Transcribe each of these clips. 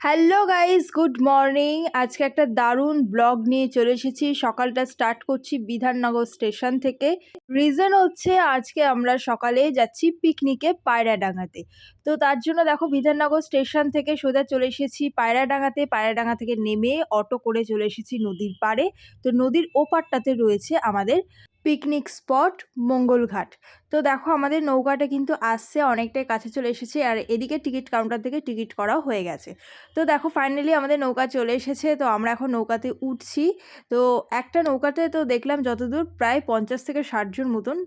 Hello guys good morning আজকে একটা দারুণ ব্লগ নিয়ে চলে এসেছি। সকালটা স্টার্ট করছি বিধাননগর স্টেশন থেকে। রিজন হচ্ছে, আজকে আমরা সকালে যাচ্ছি পিকনিকে পায়রাডাঙ্গাতে। তো তার জন্য দেখো, বিধাননগর স্টেশন থেকে সোজা চলে এসেছি পায়রাডাঙ্গাতে। পায়রাডাঙ্গা থেকে নেমে অটো করে চলে এসেছি নদীর পাড়ে। তো নদীর ওপারটাতে রয়েছে আমাদের পিকনিক স্পট মঙ্গলঘাট। তো দেখো আমাদের নৌকাটা কিন্তু আসছে অনেকটাই কাছে চলে এসেছে আর এদিকে টিকিট কাউন্টার থেকে টিকিট করাও হয়ে গেছে। তো দেখো ফাইনালি আমাদের নৌকা চলে এসেছে, তো আমরা এখন নৌকাতে উঠছি। তো একটা নৌকাতে তো দেখলাম যতদূর প্রায় পঞ্চাশ থেকে ষাট জন মতন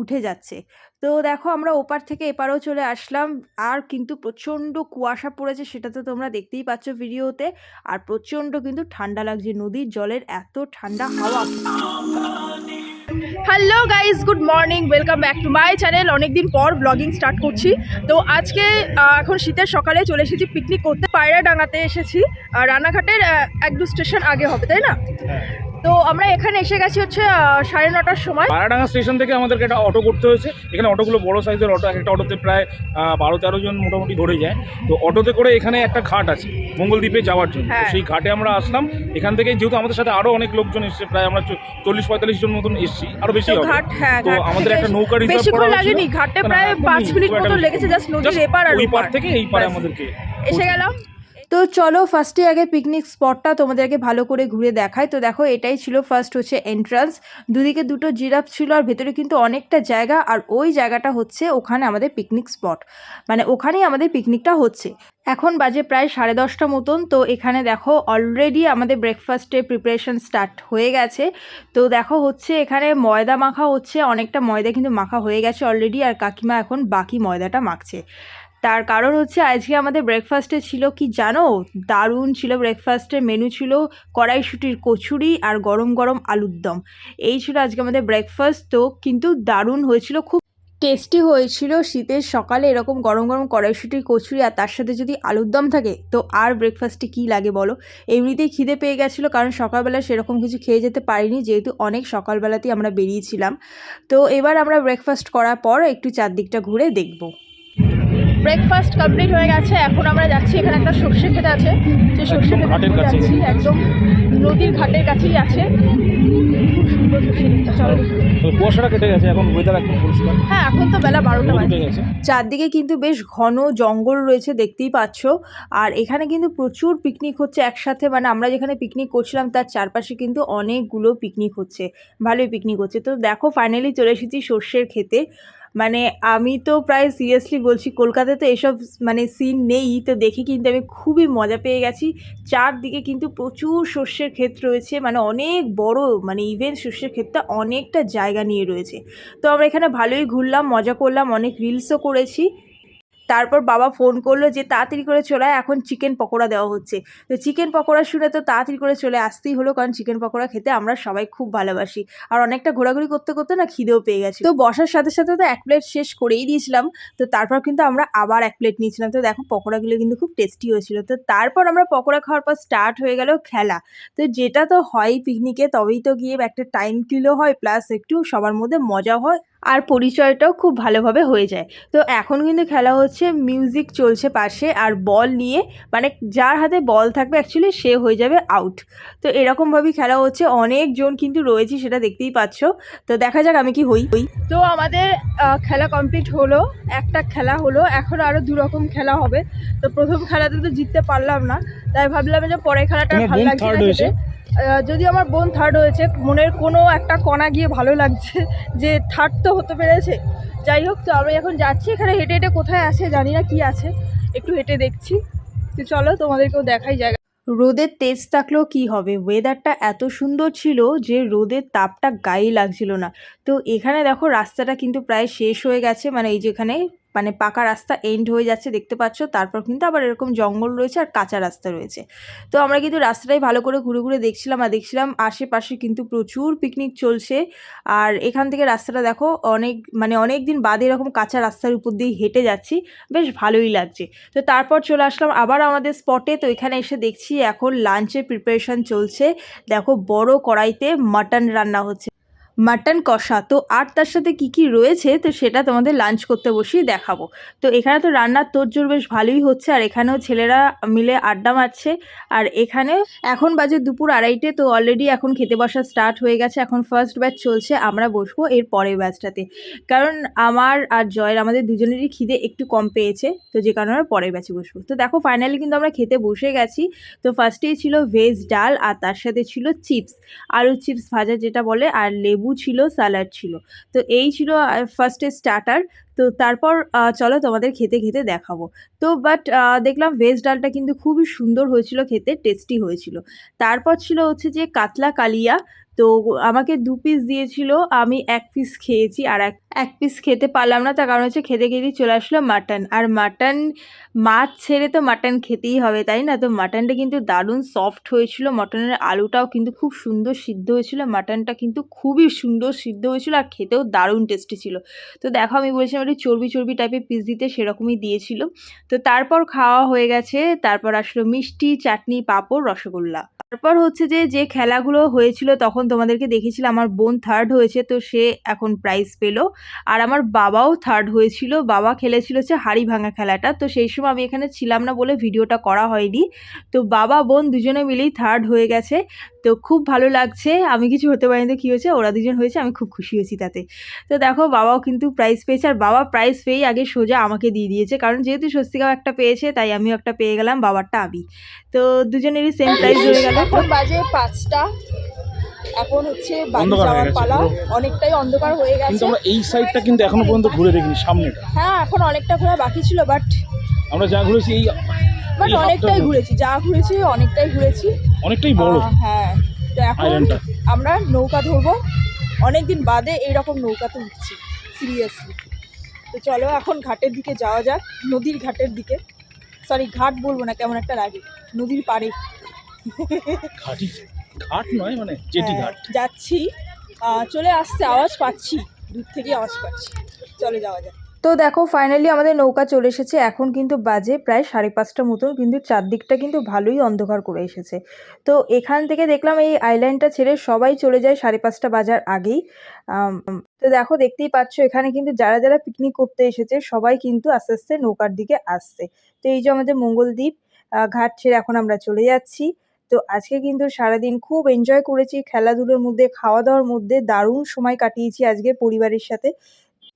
উঠে যাচ্ছে। তো দেখো আমরা ওপার থেকে এপারেও চলে আসলাম, আর কিন্তু প্রচণ্ড কুয়াশা পড়েছে সেটা তো তোমরা দেখতেই পাচ্ছ ভিডিওতে। আর প্রচণ্ড কিন্তু ঠান্ডা লাগছে, নদীর জলের এত ঠান্ডা হাওয়া। Hello guys good morning welcome back to my channel অনেকদিন পর ব্লগিং স্টার্ট করছি। তো আজকে এখন শীতের সকালে চলে এসেছি পিকনিক করতে। পায়রা ডাঙাতে এসেছি রানাঘাটের এক দু স্টেশন আগে হবে, তাই না? তো আমরা এখানে এসে গেছি হচ্ছে সাড়ে নটার সময়। পাড়াডাঙ্গা স্টেশন থেকে আমাদেরকে একটা অটো করতে হয়েছে। এখানে অটোগুলো বড় সাইজের অটো একটা অটোতে প্রায় বারো তেরো জন মোটামুটি ধরে যায়। তো অটোতে করে এখানে একটা ঘাট আছে মঙ্গলদ্বীপে যাওয়ার জন্য। হ্যাঁ। সেই ঘাটে আমরা আসলাম। এখান থেকে যেহেতু আমাদের সাথে আরও অনেক লোকজন এসছে প্রায় আমরা চল্লিশ পঁয়তাল্লিশ জন মতন এসছি আরও বেশি ঘাট হ্যাঁ তো আমাদের একটা নৌকা রিজার্ভ করা লাগেনি। ঘাটে প্রায় পাঁচ মিনিট মতো লেগেছে জাস্ট নদীর এপার আর ওই পার থেকে এই পারে আমাদেরকে। এসে গেলাম। তো চলো ফার্স্টে আগে পিকনিক স্পটটা তোমাদেরকে ভালো করে ঘুরে দেখায় তো দেখো, এটাই ছিল ফার্স্ট হচ্ছে এন্ট্রান্স দুদিকে দুটো জিরাফ ছিল আর ভেতরে কিন্তু অনেকটা জায়গা আর ওই জায়গাটা হচ্ছে ওখানে আমাদের পিকনিক স্পট মানে ওখানেই আমাদের পিকনিকটা হচ্ছে। এখন বাজে প্রায় সাড়ে দশটা মতন। তো এখানে দেখো অলরেডি আমাদের ব্রেকফাস্টের প্রিপারেশন স্টার্ট হয়ে গেছে। তো দেখো হচ্ছে এখানে ময়দা মাখা হচ্ছে। অনেকটা ময়দা কিন্তু মাখা হয়ে গেছে অলরেডি আর কাকিমা এখন বাকি ময়দাটা মাখছে। তার কারণ হচ্ছে আজকে আমাদের ব্রেকফাস্টে ছিল কি জানো? দারুণ ছিল ব্রেকফাস্টের মেনু ছিল কড়াইশুটির কচুরি আর গরম গরম আলুর দম। এই ছিল আজকে আমাদের ব্রেকফাস্ট তো কিন্তু দারুণ হয়েছিল, খুব টেস্টি হয়েছিল শীতের সকালে এরকম গরম গরম কড়াইশুটির কচুরি আর তার সাথে যদি আলুর দম থাকে, তো আর ব্রেকফাস্টে কী লাগে বলো? এমনিতেই খিদে পেয়ে গেছিল কারণ সকালবেলা সেরকম কিছু খেয়ে যেতে পারিনি, যেহেতু অনেক সকালবেলাতেই আমরা বেরিয়েছিলাম। তো এবার আমরা ব্রেকফাস্ট করার পর একটু চারদিকটা ঘুরে দেখব। ব্রেকফাস্ট কমপ্লিট হয়ে গেছে। এখন আমরা যাচ্ছি এখানে একটা সর্ষে খেতে আছে। যে সর্ষে কাছে। যাচ্ছি একদম নদীর ঘাটের কাছেই আছে। খুব সুন্দর সর্ষে ক্ষেতটা, চলো। তো কুয়াশাটা কেটে গেছে এখন ওয়েদার একদম পরিষ্কার। হ্যাঁ এখন তো বেলা বারোটা বাজে। চারদিকে কিন্তু বেশ ঘন জঙ্গল রয়েছে দেখতেই পাচ্ছ। আর এখানে কিন্তু প্রচুর পিকনিক হচ্ছে একসাথে। মানে আমরা যেখানে পিকনিক করছিলাম তার চারপাশে কিন্তু অনেকগুলো পিকনিক হচ্ছে। ভালোই পিকনিক হচ্ছে। তো দেখো ফাইনালি চলে এসেছি সর্ষের খেতে মানে আমি তো প্রায় সিরিয়াসলি বলছি, কলকাতাতে এসব মানে সিন নেই, তো দেখে কিন্তু আমি খুবই মজা পেয়ে গেছি। চারদিকে কিন্তু প্রচুর শস্যের ক্ষেত রয়েছে মানে অনেক বড় মানে ইভেন শস্যের ক্ষেতটা অনেকটা জায়গা নিয়ে রয়েছে। তো আমরা এখানে ভালোই ঘুরলাম, মজা করলাম, অনেক রিলসও করেছি। তারপর বাবা ফোন করল যে, তাড়াতাড়ি করে চলে এখন চিকেন পকোড়া দেওয়া হচ্ছে। তো চিকেন পকোড়া শুনে তো তাড়াতাড়ি করে চলে আসতেই হলো, কারণ চিকেন পকোড়া খেতে আমরা সবাই খুব ভালোবাসি। আর অনেকটা ঘোরাঘুরি করতে করতে না খিদেও পেয়ে গেছি। তো বসার সাথে সাথে তো এক প্লেট শেষ করেই দিয়েছিলাম, তো তারপর কিন্তু আমরা আবার এক প্লেট নিয়েছিলাম। তো দেখো পকোড়াগুলো কিন্তু খুব টেস্টি হয়েছিল। তো তারপর আমরা পকোড়া খাওয়ার পর স্টার্ট হয়ে গেল খেলা। তো যেটা তো হয় পিকনিকে তবেই তো গিয়ে একটা টাইম কিলো হয় প্লাস একটু সবার মধ্যে মজা হয়, আর পরিচয়টাও খুব ভালোভাবে হয়ে যায়। তো এখন কিন্তু খেলা হচ্ছে মিউজিক চলছে পাশে আর বল নিয়ে মানে যার হাতে বল থাকবে অ্যাকচুয়ালি সে হয়ে যাবে আউট তো এরকমভাবেই খেলা হচ্ছে অনেকজন কিন্তু রয়েছে সেটা দেখতেই পাচ্ছ। তো দেখা যাক আমি কি হই। হই তো আমাদের খেলা কমপ্লিট হলো একটা খেলা হলো এখন আরও দু রকম খেলা হবে। তো প্রথম খেলাতে তো জিততে পারলাম না তাই ভাবলাম যে পরের খেলাটা ভালো লাগছে যদি আমার বোন থার্ড হয়েছে মনের কোনো একটা কণা গিয়ে ভালো লাগছে যে থার্ড তো হতে পেরেছে যাই হোক, তো আমি এখন যাচ্ছি এখানে হেঁটে হেঁটে কোথায় আছে জানি না, কি আছে। একটু হেঁটে দেখছি। তো চলো, তোমাদেরকেও দেখাই জায়গা। রোদের তেজ থাকলেও কি হবে? ওয়েদারটা এত সুন্দর ছিল যে রোদের তাপটা গায়ে লাগছিল না। তো এখানে দেখো, রাস্তাটা কিন্তু প্রায় শেষ হয়ে গেছে মানে এই যেখানে মানে পাকা রাস্তা এন্ড হয়ে যাচ্ছে, দেখতে পাচ্ছ। তারপর কিন্তু আবার এরকম জঙ্গল রয়েছে আর কাঁচা রাস্তা রয়েছে। তো আমরা কিন্তু রাস্তাটাই ভালো করে ঘুরে ঘুরে দেখছিলাম আর দেখছিলাম আশেপাশে কিন্তু প্রচুর পিকনিক চলছে। আর এখান থেকে রাস্তাটা দেখো, অনেক মানে অনেক দিন বাদে এরকম কাঁচা রাস্তার উপর দিয়ে হেঁটে যাচ্ছি। বেশ ভালোই লাগছে। তো তারপর চলে আসলাম আবার আমাদের স্পটে তো এখানে এসে দেখছি এখন লাঞ্চের প্রিপারেশন চলছে। দেখো বড় কড়াইতে মাটন রান্না হচ্ছে। মাটন কষা। তো আর তার সাথে কি কি রয়েছে? তো সেটা তোমাদের লাঞ্চ করতে বসিয়ে দেখাবো। তো এখানে তো রান্নার তোড়জোড় বেশ ভালোই হচ্ছে। আর এখানেও ছেলেরা মিলে আড্ডা মারছে। আর এখানে এখন বাজে দুপুর আড়াইটে। তো অলরেডি এখন খেতে বসা স্টার্ট হয়ে গেছে। এখন ফার্স্ট ব্যাচ চলছে। আমরা বসবো এর পরের ব্যাচটাতে কারণ আমার আর জয়ের আমাদের দুজনেরই খিদে একটু কম পেয়েছে। তো যে কারণে আমরা পরের ব্যাচে বসবো। তো দেখো ফাইনালি কিন্তু আমরা খেতে বসে গেছি। তো ফার্স্টেই ছিল ভেজ ডাল আর তার সাথে ছিল চিপস আলু চিপস ভাজা যেটা বলে আর লেবু ছিল স্যালাড ছিল। তো এই ছিল ফার্স্টে স্টার্টার তো তারপর চলো তোমাদের খেতে খেতে দেখাবো। তো বাট দেখলাম ভেজ ডালটা কিন্তু খুবই সুন্দর হয়েছিল, খেতে টেস্টি হয়েছিল। তারপর ছিল হচ্ছে যে কাতলা কালিয়া। তো আমাকে দু পিস দিয়েছিল, আমি এক পিস খেয়েছি আর এক এক পিস খেতে পারলাম না। তার কারণ হচ্ছে খেতে খেতেই চলে আসলো মাটন আর মাটন মাছ ছেড়ে তো মাটন খেতেই হবে, তাই না? তো মাটনটা কিন্তু দারুণ সফট হয়েছিল। মাটনের আলুটাও কিন্তু খুব সুন্দর সিদ্ধ হয়েছিল। মাটনটা কিন্তু খুবই সুন্দর সিদ্ধ হয়েছিল আর খেতেও দারুণ টেস্টি ছিল। তো দেখো আমি বলছিলাম একটু চর্বি চর্বি টাইপের পিস দিতে সেরকমই দিয়েছিল। তো তারপর খাওয়া হয়ে গেছে, তারপর আসলো মিষ্টি, চাটনি, পাঁপড়, রসগোল্লা। তারপর হচ্ছে যে যে খেলাগুলো হয়েছিল তখন তোমাদেরকে দেখেছিলাম আমার বোন থার্ড হয়েছে, তো সে এখন প্রাইজ পেল। আর আমার বাবাও থার্ড হয়েছিল, বাবা খেলেছিল হচ্ছে হাড়ি ভাঙা খেলাটা। তো সেই সময় আমি এখানে ছিলাম না বলে ভিডিওটা করা হয়নি। তো বাবা, বোন দুজনে মিলেই থার্ড হয়ে গেছে। তো খুব ভালো লাগছে। আমি কিছু হতে পারিনি তো কী হয়েছে? ওরা দুজন হয়েছে আমি খুব খুশি হয়েছি তাতে। তো দেখো বাবাও কিন্তু প্রাইজ পেয়েছে। আর বাবা প্রাইজ পেয়েই আগে সোজা আমাকে দিয়ে দিয়েছে। কারণ যেহেতু স্বস্তিকাও একটা পেয়েছে তাই আমিও একটা পেয়ে গেলাম বাবারটা আমি। তো দুজনেরই সেম প্রাইজ হয়ে গেল। এখন বাজে পাঁচটা। এখন হচ্ছে বাড়ি যাওয়ার পালা। অনেকটাই অন্ধকার হয়ে কিন্তু গেছে আমরা এই সাইডটা কিন্তু এখনও পর্যন্ত ঘুরে দেখিনি সামনেটা। হ্যাঁ এখন অনেকটা ঘোরা বাকি ছিল বাট আমরা যা ঘুরেছি এই বাট অনেকটাই ঘুরেছি। যা ঘুরেছি অনেকটাই ঘুরেছি। অনেকটাই বড়। হ্যাঁ। তো এখন আমরা নৌকা ধরবো। অনেকদিন বাদে এইরকম নৌকাতে উঠছি সিরিয়াসলি তো চলো এখন ঘাটের দিকে যাওয়া যাক নদীর ঘাটের দিকে। সরি ঘাট বলব না কেমন একটা লাগে। নদীর পাড়ে। ঘাটি নয় মানে জেটি হ্যাঁ, ঘাট। যাচ্ছি। চলে আসছে আওয়াজ পাচ্ছি। দূর থেকে আওয়াজ পাচ্ছি। চলে যাওয়া যাক। তো দেখো ফাইনালি আমাদের নৌকা চলে এসেছে। এখন কিন্তু বাজে প্রায় সাড়ে পাঁচটা মতন, কিন্তু চারদিকটা কিন্তু ভালোই অন্ধকার করে এসেছে। তো এখান থেকে দেখলাম এই আইল্যান্ডটা ছেড়ে সবাই চলে যায় সাড়ে পাঁচটা বাজার আগেই। তো দেখো, দেখতেই পাচ্ছ, এখানে কিন্তু যারা যারা পিকনিক করতে এসেছে, সবাই কিন্তু আস্তে আস্তে নৌকার দিকে আসছে। তো এই যে আমাদের মঙ্গলদ্বীপ ঘাট ছেড়ে এখন আমরা চলে যাচ্ছি। তো আজকে কিন্তু সারাদিন খুব এনজয় করেছি। খেলাধুলোর মধ্যে খাওয়া দাওয়ার মধ্যে দারুণ সময় কাটিয়েছি আজকে পরিবারের সাথে।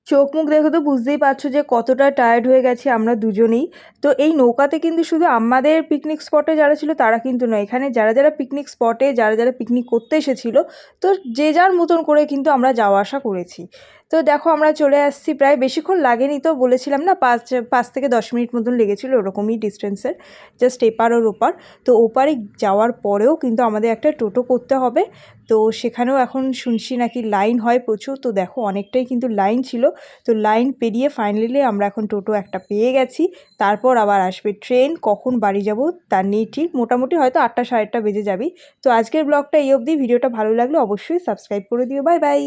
চোখ মুখ দেখে তো বুঝতেই পারছ যে কতটা টায়ার্ড হয়ে গেছি আমরা দুজনেই। তো এই নৌকাতে কিন্তু শুধু আমাদের পিকনিক স্পটে যারা ছিল তারা কিন্তু নয়। এখানে যারা যারা পিকনিক স্পটে যারা যারা পিকনিক করতে এসেছিল, তো যে যার মতন করে কিন্তু আমরা যাওয়া আসা করেছি। তো দেখো আমরা চলে আসছি প্রায়, বেশিক্ষণ লাগেনি তো, বলেছিলাম না পাঁচ পাঁচ থেকে দশ মিনিট মতন লেগেছিল ওরকমই ডিস্টেন্সের জাস্ট এপার ওর ওপার। তো ওপারে যাওয়ার পরেও কিন্তু আমাদের একটা টোটো করতে হবে। তো সেখানেও এখন শুনছি নাকি লাইন হয় প্রচুর। তো দেখো অনেকটাই কিন্তু লাইন ছিল। তো লাইন পেরিয়ে ফাইনালি আমরা এখন টোটো একটা পেয়ে গেছি। তারপর আবার আসবে ট্রেন, কখন বাড়ি যাব তার নেই ঠিক। মোটামুটি হয়তো আটটা সাড়ে আটটা বেজে যাবি তো আজকের ব্লগটা এই অবধি। ভিডিওটা ভালো লাগলে অবশ্যই সাবস্ক্রাইব করে দিও। Bye bye